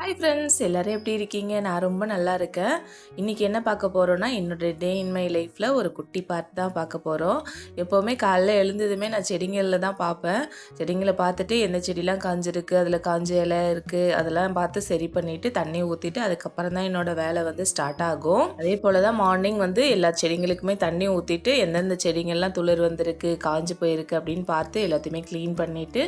Hi friends எல்லோரும் எப்படி இருக்கீங்க? நான் ரொம்ப நல்லா இருக்கேன். இன்றைக்கி என்ன பார்க்க போகிறோன்னா என்னோட டே இன் மை லைஃப்பில் ஒரு குட்டி பார்ட் தான் பார்க்க போகிறோம் எப்போவுமே காலைல எழுந்ததுமே நான் செடிங்களில் தான் பார்ப்பேன். செடிங்களை பார்த்துட்டு எந்த செடிலாம் காஞ்சிருக்கு அதில் காஞ்ச இலை இருக்குது அதெல்லாம் பார்த்து சரி பண்ணிவிட்டு தண்ணி ஊற்றிட்டு அதுக்கப்புறம் தான் என்னோட வேலை வந்து ஸ்டார்ட் ஆகும். அதே போல் தான் மார்னிங் வந்து எல்லா செடிங்களுக்குமே தண்ணி ஊற்றிட்டு எந்தெந்த செடிங்கள்லாம் துளிர் வந்திருக்கு காஞ்சு போயிருக்கு அப்படின்னு பார்த்து எல்லாத்தையுமே க்ளீன் பண்ணிவிட்டு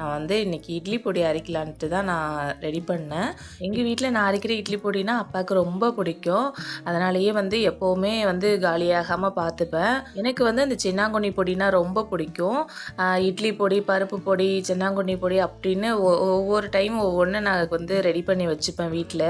நான் வந்து இன்றைக்கி இட்லி பொடி அரைக்கலான்ட்டு தான் நான் ரெடி பண்ணேன். எங்கள் வீட்டில் நான் அரைக்கிற இட்லி பொடினா அப்பாவுக்கு ரொம்ப பிடிக்கும். அதனாலேயே வந்து எப்போவுமே வந்து காலியாகாமல் பார்த்துப்பேன் எனக்கு வந்து அந்த சின்னாங்குண்ணி பொடினா ரொம்ப பிடிக்கும். ஆஹ் இட்லி பொடி பருப்பு பொடி சின்னாங்குண்ணி பொடி அப்படின்னு ஒவ்வொரு டைம் ஒவ்வொன்று நான் வந்து ரெடி பண்ணி வச்சுப்பேன் வீட்டில்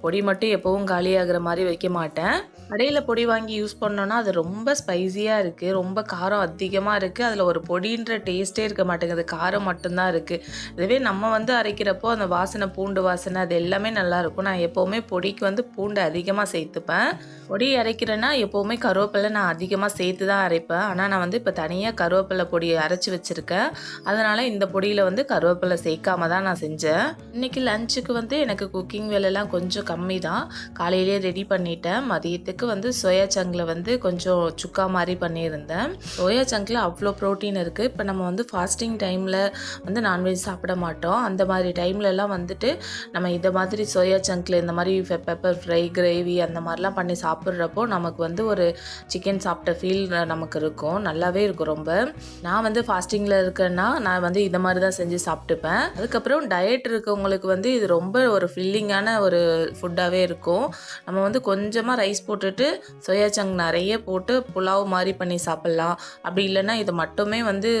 பொடி மட்டும் எப்போவும் காலியாகிற மாதிரி வைக்க மாட்டேன். கடையில் பொடி வாங்கி யூஸ் பண்ணோன்னா அது ரொம்ப ஸ்பைஸியாக இருக்குது ரொம்ப காரம் அதிகமாக இருக்குது அதில் ஒரு பொடின்ற டேஸ்ட்டே இருக்க மாட்டேங்குது. காரம் மட்டும்தான் இருக்குது இதுவே நம்ம வந்து அரைக்கிறப்போ அந்த வாசனை பூண்டு வாசனை அது எல்லாமே நல்லாயிருக்கும். நான் எப்போவுமே பொடிக்கு வந்து பூண்டு அதிகமாக சேர்த்துப்பேன். பொடி அரைக்கிறேன்னா எப்போவுமே கருவேப்பிலை நான் அதிகமாக சேர்த்து தான் அரைப்பேன். ஆனால் நான் வந்து இப்போ தனியாக கருவேப்பிலை பொடி அரைச்சி வச்சுருக்கேன். அதனால் இந்த பொடியில் வந்து கருவேப்பிலை சேர்க்காம தான் நான் செஞ்சேன். இன்றைக்கி லஞ்சுக்கு வந்து எனக்கு குக்கிங் வேலைலாம் கொஞ்சம் கம்மி தான் காலையிலே ரெடி பண்ணிட்டேன். மதியத்துக்கு வந்து சோயா சங்கில் வந்து கொஞ்சம் சுக்கா மாதிரி பண்ணியிருந்தேன். சோயா சங்கில் அவ்வளோ ப்ரோட்டீன் இருக்குது இப்போ நம்ம வந்து ஃபாஸ்டிங் டைமில் வந்து நான்வெஜ் சாப்பிட மாட்டோம். அந்த மாதிரி டைம்லலாம் வந்துட்டு நம்ம நம்ம இதை மாதிரி சோயா சங்கில் இந்த மாதிரி பெப்பர் ஃப்ரை கிரேவி அந்த மாதிரிலாம் பண்ணி சாப்பிட்றப்போ நமக்கு வந்து ஒரு சிக்கன் சாப்பிட்ட ஃபீல் நமக்கு இருக்கும். நல்லாவே இருக்கும் ரொம்ப. நான் வந்து ஃபாஸ்டிங்கில் இருக்கேன்னா நான் வந்து இதை மாதிரி தான் செஞ்சு சாப்பிட்டுப்பேன். அதுக்கப்புறம் டயட் இருக்கவங்களுக்கு வந்து இது ரொம்ப ஒரு ஃபில்லிங்கான ஒரு ஃபுட்டாகவே இருக்கும். நம்ம வந்து கொஞ்சமாக ரைஸ் போட்டுட்டு சோயா சங்க் நிறைய போட்டு புலாவ் மாதிரி பண்ணி சாப்பிட்லாம். அப்படி இல்லைன்னா இது மட்டுமே வந்து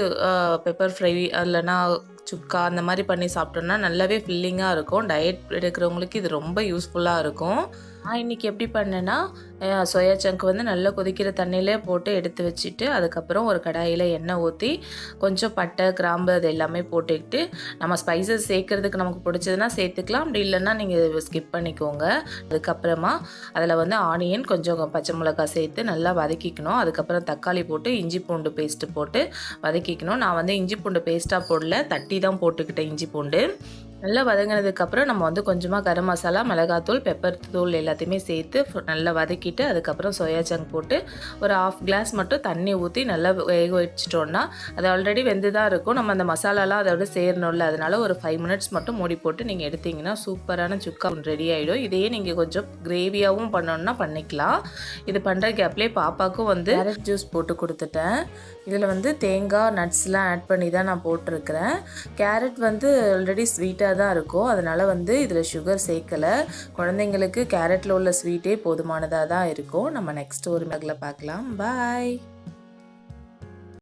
பெப்பர் ஃப்ரை இல்லைன்னா சுக்கா அந்த மாதிரி பண்ணி சாப்பிட்டோம்னா நல்லாவே ஃபில்லிங்காக இருக்கும். டயட் எடுக்கிறவங்களுக்கு இது ரொம்ப யூஸ்ஃபுல்லாக இருக்கும். நான் இன்றைக்கி எப்படி பண்ணேன்னா சோயா சங்க் வந்து நல்லா கொதிக்கிற தண்ணியிலே போட்டு எடுத்து வச்சுட்டு அதுக்கப்புறம் ஒரு கடாயில் எண்ணெய் ஊற்றி கொஞ்சம் பட்டை கிராம்பு அது எல்லாமே போட்டுக்கிட்டு நம்ம ஸ்பைசஸ் சேர்க்கறதுக்கு நமக்கு பிடிச்சதுன்னா சேர்த்துக்கலாம். அப்படி இல்லைன்னா நீங்கள் ஸ்கிப் பண்ணிக்கோங்க. அதுக்கப்புறமா அதில் வந்து ஆனியன் கொஞ்சம் பச்சை மிளகாய் சேர்த்து நல்லா வதக்கிக்கணும். அதுக்கப்புறம் தக்காளி போட்டு இஞ்சி பூண்டு பேஸ்ட்டு போட்டு வதக்கிக்கணும். நான் வந்து இஞ்சி பூண்டு பேஸ்ட்டாக போடல தட்டி தான் போட்டுக்கிட்டேன் இஞ்சி பூண்டு. நல்லா வதங்கினதுக்கப்புறம் நம்ம வந்து கொஞ்சமாக கரம் மசாலா மிளகாத்தூள் பெப்பர் தூள் எல்லாத்தையுமே சேர்த்து நல்லா வதக்கிட்டு அதுக்கப்புறம் சோயா சங்க் போட்டு ஒரு ஆஃப் கிளாஸ் மட்டும் தண்ணி ஊற்றி நல்லா வேக வச்சிட்டோன்னா அது ஆல்ரெடி வெந்து தான் இருக்கும். நம்ம அந்த மசாலாலாம் அதோட சேரணும்ல அதனால ஒரு ஃபைவ் மினிட்ஸ் மட்டும் மூடி போட்டு நீங்கள் எடுத்தீங்கன்னா சூப்பரான சுக்கா ரெடி ஆகிடும் இதையே நீங்கள் கொஞ்சம் கிரேவியாகவும் பண்ணணும்னா பண்ணிக்கலாம். இது பண்ணுற கேப்லேயே பாப்பாவுக்கும் வந்து கேரட் ஜூஸ் போட்டு கொடுத்துட்டேன். இதில் வந்து தேங்காய் நட்ஸ்லாம் ஆட் பண்ணி தான் நான் போட்டிருக்கிறேன். கேரட் வந்து ஆல்ரெடி ஸ்வீட்டாக தான் இருக்கும் அதனால் வந்து இதில் சுகர் சேர்க்கலை. குழந்தைங்களுக்கு கேரட்டில் உள்ள ஸ்வீட்டே போதுமானதாக தான் இருக்கும் நம்ம நெக்ஸ்ட் ஒரு மகில் பார்க்கலாம். பாய்